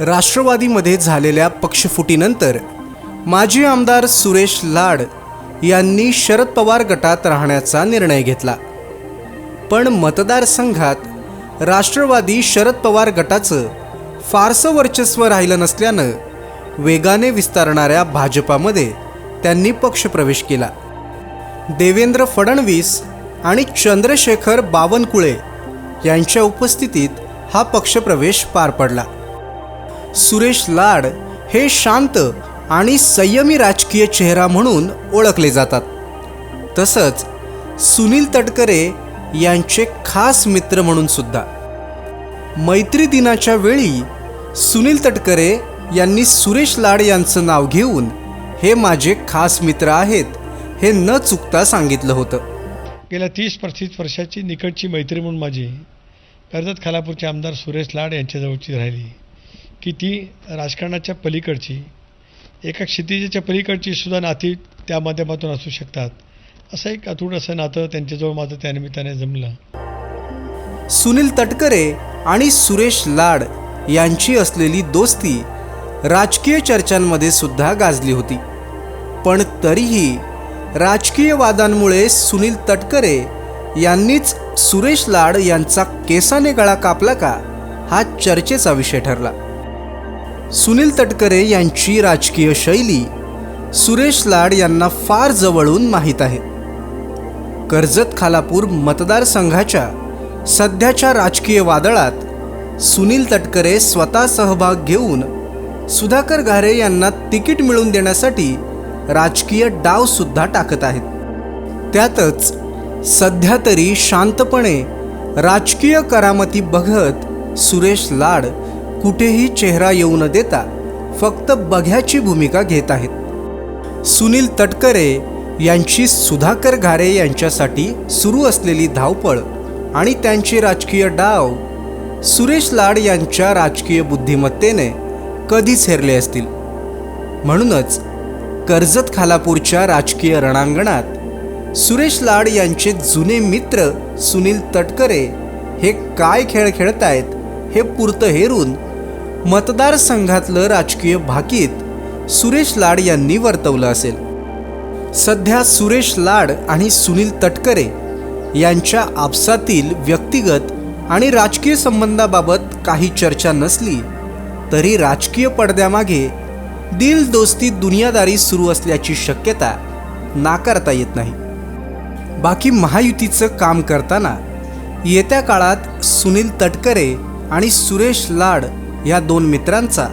राष्ट्रवादीमध्ये झालेल्या पक्षफुटीनंतर माजी आमदार सुरेश लाड यांनी शरद पवार गटात राहण्याचा निर्णय घेतला. पण मतदारसंघात राष्ट्रवादी शरद पवार गटाचं फारसं वर्चस्व राहिलं नसल्यानं वेगाने विस्तारणाऱ्या भाजपामध्ये त्यांनी पक्षप्रवेश केला. देवेंद्र फडणवीस आणि चंद्रशेखर बावनकुळे यांच्या उपस्थितीत हा पक्षप्रवेश पार पडला. सुरेश लाड हे शांत आणि संयमी राजकीय चेहरा म्हणून ओळखले जातात. तसंच सुनील तटकरे यांचे खास मित्र म्हणून सुद्धा. मैत्री दिनाच्या वेळी सुनील तटकरे यांनी सुरेश लाड यांचं नाव घेऊन हे माझे खास मित्र आहेत हे न चुकता सांगितलं होतं. गेल्या तीस पस्तीस वर्षाची निकटची मैत्री म्हणून माझी कर्जत खालापूरचे आमदार सुरेश लाड यांच्याजवळची राहिली. की ती राजकारणाच्या पलीकडची एका क्षितिजेच्या पलीकडची सुद्धा नाती त्या माध्यमातून असू शकतात. असं एक अतूट असं नातं त्यांच्याजवळ माझं त्यानिमित्ताने जमलं. सुनील तटकरे आणि सुरेश लाड यांची असलेली दोस्ती राजकीय चर्चांमध्ये सुद्धा गाजली होती. पण तरीही राजकीय वादांमुळे सुनील तटकरे यांनीच सुरेश लाड यांचा केसाने गळा कापला का हा चर्चेचा विषय ठरला. सुनील तटकरे यांची राजकीय शैली सुरेश लाड यांना फार जवळून माहीत आहे. कर्जत खालापूर मतदारसंघाच्या सध्याच्या राजकीय वादळात सुनील तटकरे स्वतः सहभाग घेऊन सुधाकर घारे यांना तिकीट मिळवून देण्यासाठी राजकीय डावसुद्धा टाकत आहेत. त्यातच सध्या तरी शांतपणे राजकीय करामती बघत सुरेश लाड कुठेही चेहरा येऊ न देता फक्त बघ्याची भूमिका घेत आहेत. सुनील तटकरे यांची सुधाकर घारे यांच्यासाठी सुरू असलेली धावपळ आणि त्यांचे राजकीय डाव सुरेश लाड यांच्या राजकीय बुद्धिमत्तेने कधीच हेरले असतील. म्हणूनच कर्जत खालापूरच्या राजकीय रणांगणात सुरेश लाड यांचे जुने मित्र सुनील तटकरे हे काय खेळ खेळतायत हे पुरतं हेरून मतदारसंघातलं राजकीय भाकीत सुरेश लाड यांनी वर्तवलं असेल. सध्या सुरेश लाड आणि सुनील तटकरे यांच्या आपसातील व्यक्तिगत आणि राजकीय संबंधाबाबत काही चर्चा नसली तरी राजकीय पडद्यामागे दिल दोस्ती दुनियादारी सुरू असल्याची शक्यता नाकारता येत नाही. बाकी महायुतीचं काम करताना येत्या काळात सुनील तटकरे आणि सुरेश लाड या दोन मित्रांचा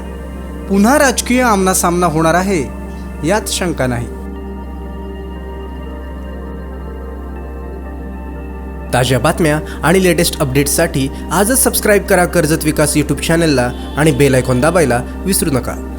पुन्हा राजकीय आमना सामना होणार आहे यात शंका नाही. ताज्या बातम्या आणि लेटेस्ट अपडेट्ससाठी आजच सबस्क्राईब करा कर्जत विकास यूट्यूब चॅनलला आणि बेल आयकॉन दाबायला विसरू नका.